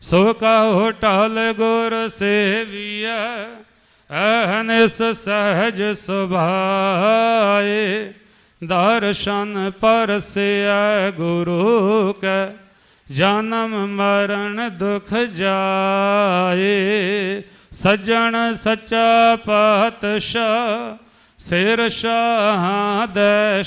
ਸੋ ਕਹੋ ਟਲ ਗੁਰ ਸੇਵੀਐ ਅਹਨਿਸ ਸਹਜ ਸੁਭਾਏ। ਦਰਸ਼ਨ ਪਰਸਿਐ ਗੁਰੂ ਕੈ, ਜਨਮ ਮਰਨ ਦੁਖ ਜਾਏ। ਸਜਣ ਸੱਚਾ ਪਾਤਸ਼ਾਹ, ਸਿਰ ਸ਼ਾਹ ਦੇ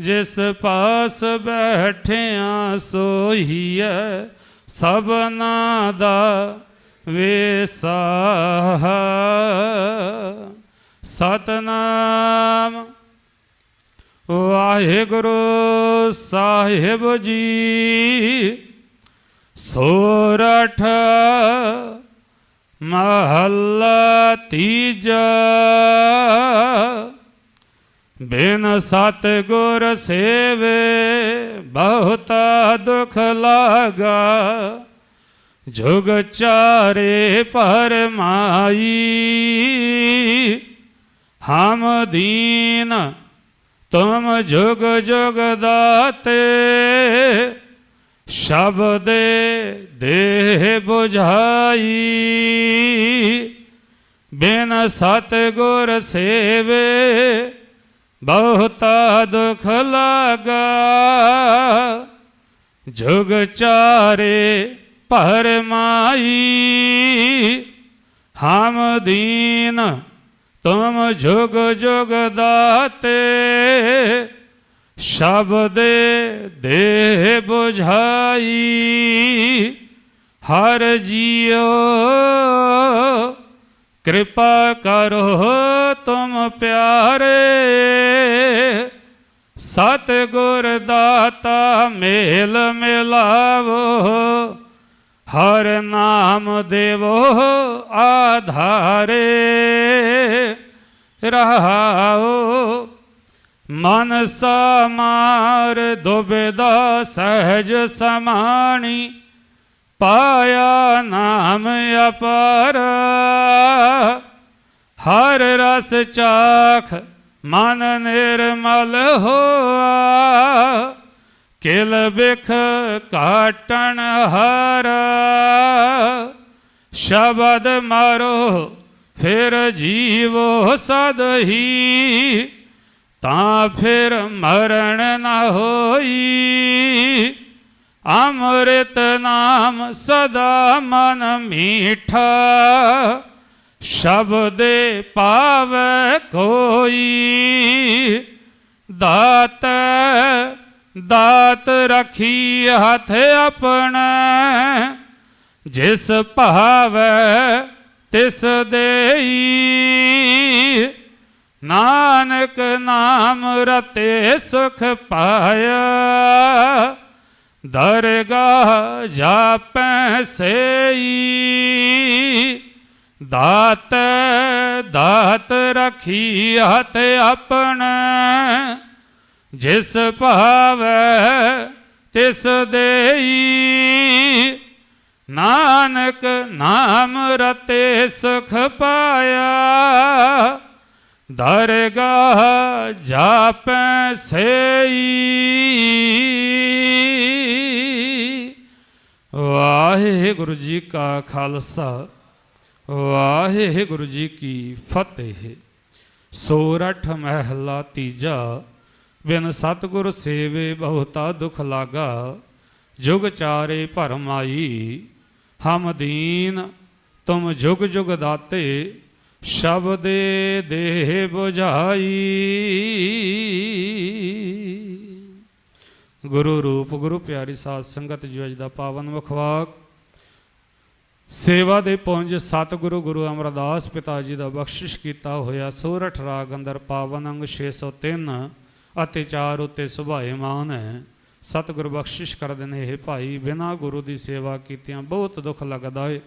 ਜਿਸ ਪਾਸ ਬੈਠਿਆ ਸੋਹੀਐ ਸਭਨਾ ਦਾ ਵੇਸਾਹ। ਸਤਨਾਮ ਵਾਹਿਗੁਰੂ ਸਾਹਿਬ ਜੀ ਸੋਰਠ ਮਹੱਲਾ ਤੀਜਾ। ਬਿਨ ਸਤ ਗੁਰ ਸੇਵੇ ਬਹੁਤਾ ਦੁਖ ਲਾਗਾ। ਜੁਗ ਚਾਰੇ ਪਰਮਾਈ ਹਮ ਦੀਨ, ਤੁਮ ਜੁਗ ਜੁਗ ਦਾਤੇ। ਸ਼ਬਦੇ ਦੇਹ 부ਝਾਈ ਬਿਨ ਸਤ ਗੁਰ ਸੇਵੇ ਬਹੁਤਾ ਦੁਖ ਲਗਾ। ਜੁਗ ਚਾਰੇ ਪਰਮਾਈ ਹਮ ਦੀਨ, ਤੁਮ ਜੁਗ ਜੁਗ ਦਾਤੇ। ਸ਼ਬਦੇ ਦੇਹ 부ਝਾਈ ਹਰ ਜੀਓ ਕਿਰਪਾ ਕਰੋ ਤੁਮ ਪਿਆਰੇ। ਸਤ ਗੁਰ ਦਾਤਾ ਮੇਲ ਮਿਲਾਵੋ, ਹਰ ਨਾਮ ਦੇਵੋ ਆਧਾਰੇ। ਰਹਾਓ ਮਨ ਸਮਾਰ ਦੁਬਿਦਾ ਸਹਿਜ ਸਮਾਣੀ ਪਾਇਆ ਨਾਮ ਅਪਾਰ। ਹਰ ਰਸ ਚਾਖ ਮਨ ਨਿਰਮਲ ਹੋਆ। ਕਿਲ ਬਿਖ ਕਾਟਣ ਹਰ। ਸ਼ਬਦ ਮਾਰੋ ਫਿਰ ਜੀਵੋ ਸਦ ਤਾਂ ਫਿਰ ਮਰਨ ਨਾ ਹੋਈ। ਅੰਮ੍ਰਿਤ ਨਾਮ ਸਦਾ ਮਨ ਮੀਠਾ, ਸ਼ਬਦੇ ਪਾਵੇ ਕੋਈ, ਦਾਤ ਦਾਤ ਰਖੀ ਹੱਥ ਆਪਣਾ, ਜਿਸ ਭਾਵੈ ਤਿਸ ਦੇਈ। ਨਾਨਕ ਨਾਮ ਰਤੇ ਸੁਖ ਪਾਇਆ ਦਰਗਾਹ ਜਾਪੈ ਸੇਈ। ਦਾਤ ਦਾਤ ਰਖੀ ਹੱਥ ਆਪਣਾ। ਜਿਸ ਭਾਵੈ ਤਿਸ ਦੇਈ। ਨਾਨਕ ਨਾਮ ਰਤੇ ਸੁਖ ਪਾਇਆ। ਦਰਗਾਹ ਜਾਪੈ ਸੇਈ। ਵਾਹਿਗੁਰੂ ਜੀ ਕਾ ਖਾਲਸਾ, ਵਾਹਿਗੁਰੂ ਜੀ ਕੀ ਫਤਿਹ। ਸੋਰਠ ਮਹਿਲਾ ਤੀਜਾ, ਬਿਨ ਸਤਗੁਰ ਸੇਵੇ ਬਹੁਤਾ ਦੁਖ ਲਾਗਾ। ਜੁਗ ਚਾਰੇ ਭਰਮਾਈ, ਹਮ ਦੀਨ, ਤੁਮ ਜੁਗ ਜੁਗ ਦਾਤੇ। ਸ਼ਬਦੇ ਦੇਹ 부ਝਾਈ ਗੁਰੂ ਰੂਪ, ਗੁਰੂ ਪਿਆਰੀ ਸਾਧ ਸੰਗਤ, ਜੀ ਅੱਜ ਦਾ ਪਾਵਨ ਮੁਖਵਾਕ ਸੇਵਾ ਦੇ ਪੁੰਜ ਸਤਿਗੁਰੂ ਗੁਰੂ ਅਮਰਦਾਸ ਪਿਤਾ ਜੀ ਦਾ ਬਖਸ਼ਿਸ਼ ਕੀਤਾ ਹੋਇਆ ਸੋਰਠ ਰਾਗ ਅੰਦਰ ਪਾਵਨ ਅੰਗ 603 ਅਤੇ ਚਾਰ ਉਤੇ ਸੁਭਾਏਮਾਨ ਹੈ। ਸਤਿਗੁਰ ਬਖਸ਼ਿਸ਼ ਕਰਦੇ ਨੇ ਇਹ ਭਾਈ, ਬਿਨਾ ਗੁਰੂ ਦੀ ਸੇਵਾ ਕੀਤਿਆਂ ਬਹੁਤ ਦੁੱਖ ਲੱਗਦਾ ਏ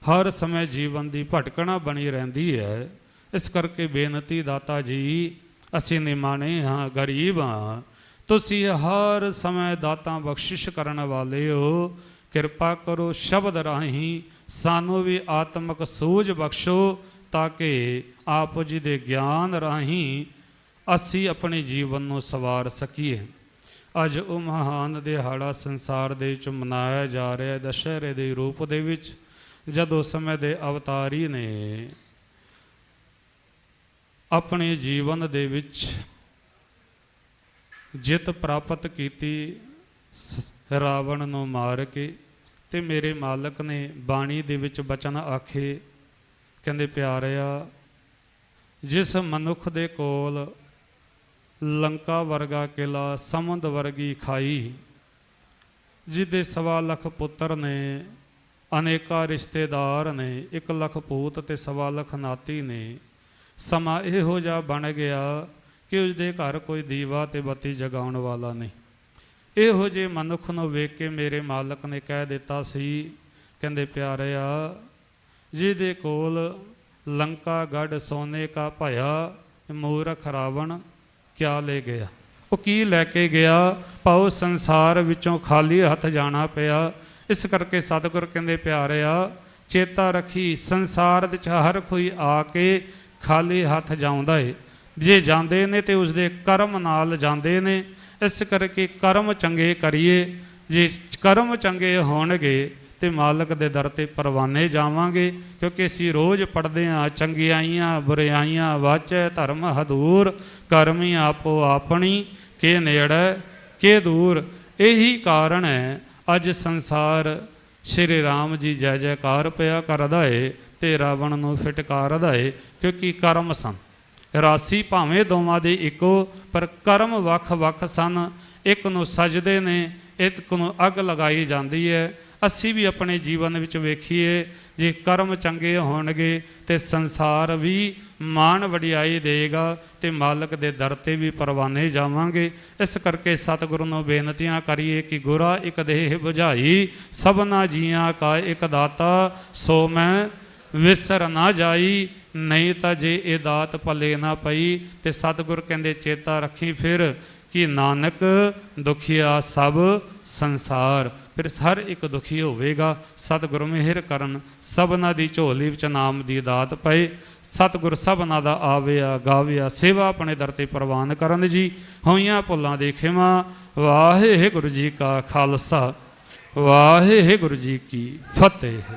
ਹਰ ਸਮੇਂ ਜੀਵਨ ਦੀ ਭਟਕਣਾ ਬਣੀ ਰਹਿੰਦੀ ਹੈ। ਇਸ ਕਰਕੇ ਬੇਨਤੀ ਦਾਤਾ ਜੀ, ਅਸੀਂ ਨਿਮਾਣੇ ਹਾਂ, ਗਰੀਬ ਹਾਂ। ਤੁਸੀਂ ਹਰ ਸਮੇਂ ਦਾਤਾ ਬਖਸ਼ਿਸ਼ ਕਰਨ ਵਾਲੇ ਹੋ। ਕਿਰਪਾ ਕਰੋ ਸ਼ਬਦ ਰਾਹੀਂ ਸਾਨੂੰ ਵੀ ਆਤਮਿਕ ਸੂਝ ਬਖਸ਼ੋ ਤਾਂ ਕਿ ਆਪ ਜੀ ਦੇ ਗਿਆਨ ਰਾਹੀਂ ਅਸੀਂ ਆਪਣੇ ਜੀਵਨ ਨੂੰ ਸਵਾਰ ਸਕੀਏ। ਅੱਜ ਉਹ ਮਹਾਨ ਦਿਹਾੜਾ ਸੰਸਾਰ ਦੇ ਵਿੱਚ ਮਨਾਇਆ ਜਾ ਰਿਹਾ ਹੈ। ਦਸ਼ਹਰੇ ਦੇ ਰੂਪ ਦੇ ਵਿੱਚ ਜਦ ਉਸ ਸਮੇਂ ਦੇ ਅਵਤਾਰੀ ਨੇ ਆਪਣੇ ਜੀਵਨ ਦੇ ਵਿੱਚ ਜਿੱਤ ਪ੍ਰਾਪਤ ਕੀਤੀ ਰਾਵਣ ਨੂੰ ਮਾਰ ਕੇ ਤੇ ਮੇਰੇ ਮਾਲਕ ਨੇ ਬਾਣੀ ਦੇ ਵਿੱਚ ਬਚਨ ਆਖੇ, ਕਹਿੰਦੇ, ਪਿਆਰਿਆ, ਜਿਸ ਮਨੁੱਖ ਦੇ ਕੋਲ ਲੰਕਾ ਵਰਗਾ ਕਿਲਾ, ਸਮੁੰਦ ਵਰਗੀ ਖਾਈ, ਜਿਹਦੇ ਸਵਾ ਲੱਖ ਪੁੱਤਰ ਨੇ ਅਨੇਕਾਂ ਰਿਸ਼ਤੇਦਾਰ ਨੇ 1 ਲੱਖ ਪੂਤ ਤੇ ਸਵਾ ਲੱਖ ਨਾਤੀ ਨੇ। ਸਮਾਂ ਇਹੋ ਜਿਹਾ ਬਣ ਗਿਆ ਕਿ ਉਸਦੇ ਘਰ ਕੋਈ ਦੀਵਾ ਤੇ ਬੱਤੀ ਜਗਾਉਣ ਵਾਲਾ ਨਹੀਂ। ਇਹੋ ਜਿਹੇ ਮਨੁੱਖ ਨੂੰ ਵੇਖ ਕੇ ਮੇਰੇ ਮਾਲਕ ਨੇ ਕਹਿ ਦਿੱਤਾ ਸੀ, ਕਹਿੰਦੇ, ਪਿਆਰਿਆ, ਜਿਹਦੇ ਕੋਲ ਲੰਕਾ ਗੜ ਸੋਨੇ ਕਾ ਭਇਆ, ਮੂਰਖ, ਰਾਵਣ ਕਿਆ ਲੈ ਗਿਆ? ਉਹ ਕੀ ਲੈ ਕੇ ਗਿਆ? ਪਾਉ ਸੰਸਾਰ ਵਿੱਚੋਂ ਖਾਲੀ ਹੱਥ ਜਾਣਾ ਪਿਆ। ਇਸ ਕਰਕੇ ਸਤਿਗੁਰ ਕਹਿੰਦੇ ਪਿਆਰਿਆ ਚੇਤਾ ਰੱਖੀ ਸੰਸਾਰ ਵਿੱਚ ਹਰ ਕੋਈ ਆ ਕੇ ਖਾਲੀ ਹੱਥ ਜਾਉਂਦਾ ਏ। ਜੇ ਜਾਂਦੇ ਨੇ ਤੇ ਉਸਦੇ ਕਰਮ ਨਾਲ ਜਾਂਦੇ ਨੇ, ਇਸ ਕਰਕੇ ਕਰਮ ਚੰਗੇ ਕਰੀਏ। ਜੇ ਕਰਮ ਚੰਗੇ ਹੋਣਗੇ ਤੇ ਮਾਲਕ ਦੇ ਦਰ ਤੇ ਪਰਵਾਨੇ ਜਾਵਾਂਗੇ, ਕਿਉਂਕਿ ਅਸੀਂ ਰੋਜ਼ ਪੜਦੇ ਹਾਂ, ਚੰਗਿਆਈਆਂ ਬੁਰਾਈਆਂ ਵਾਚੈ ਧਰਮ ਹਦੂਰ, ਕਰਮੀ ਆਪੋ ਆਪਣੀ, ਕੇ ਨੇੜ, ਕੇ ਦੂਰ। ਇਹੀ ਕਾਰਨ ਹੈ ਅੱਜ ਸੰਸਾਰ ਸ਼੍ਰੀ ਰਾਮ ਜੀ ਜੈ ਜੈਕਾਰ ਪਿਆ ਕਰਦਾ ਏ ਤੇ ਰਾਵਣ ਨੂੰ ਫਟਕਾਰਦਾ ਏ ਕਿਉਂਕਿ ਕਰਮ ਸਨ। ਰਾਸੀ ਭਾਵੇਂ ਦੋਵਾਂ ਦੇ ਇੱਕੋ, ਪਰ ਕਰਮ ਵੱਖ-ਵੱਖ ਸਨ। ਇੱਕ ਨੂੰ ਸਜਦੇ ਨੇ, ਇੱਕ ਨੂੰ ਅੱਗ ਲਗਾਈ ਜਾਂਦੀ ਹੈ। ਅਸੀਂ ਵੀ ਆਪਣੇ ਜੀਵਨ ਵਿੱਚ ਵੇਖੀਏ, ਜੇ ਕਰਮ ਚੰਗੇ ਹੋਣਗੇ ਤੇ ਸੰਸਾਰ ਵੀ ਮਾਣ ਵਡਿਆਈ ਦੇਗਾ ਤੇ ਮਾਲਕ ਦੇ ਦਰ ਤੇ ਵੀ ਪਰਵਾਨੇ ਜਾਵਾਂਗੇ। ਇਸ ਕਰਕੇ ਸਤਿਗੁਰੂ ਨੂੰ ਬੇਨਤੀਆਂ ਕਰੀਏ ਕਿ ਗੁਰਾ ਇੱਕ ਦੇਹ 부ਝਾਈ ਸਭਨਾ ਜੀਆਂ ਕਾ ਇੱਕ ਦਾਤਾ, ਸੋ ਮੈਂ ਵਿਸਰ ਨਾ ਜਾਈ, ਨਹੀਂ ਤਾਂ ਜੇ ਇਹ ਦਾਤ ਭਲੇ ਨਾ ਪਈ, ਤੇ ਸਤਿਗੁਰ ਕਹਿੰਦੇ ਚੇਤਾ ਰੱਖੀ ਫਿਰ ਕਿ ਨਾਨਕ ਦੁਖੀਆ ਸਭ ਸੰਸਾਰ। ਫਿਰ ਹਰ ਇੱਕ ਦੁਖੀ ਹੋਵੇਗਾ, ਸਤਿਗੁਰ ਮਿਹਰ ਕਰਨ। ਸਭਨਾ ਦੀ ਝੋਲੀ ਵਿੱਚ ਨਾਮ ਦੀ ਦਾਤ ਪਏ। ਸਤਿਗੁਰ ਸਭਨਾ ਦਾ ਆਵਿਆ, ਗਾਵਿਆ, ਸੇਵਾ ਆਪਣੇ ਦਰ ਤੇ ਪ੍ਰਵਾਨ ਕਰਨ ਜੀ। ਹੋਈਆਂ ਭੁੱਲਾਂ ਦੇ ਖਿਮਾ, ਵਾਹਿਗੁਰੂ ਜੀ ਕਾ ਖਾਲਸਾ, ਵਾਹਿਗੁਰੂ ਜੀ ਕੀ ਫਤਿਹ।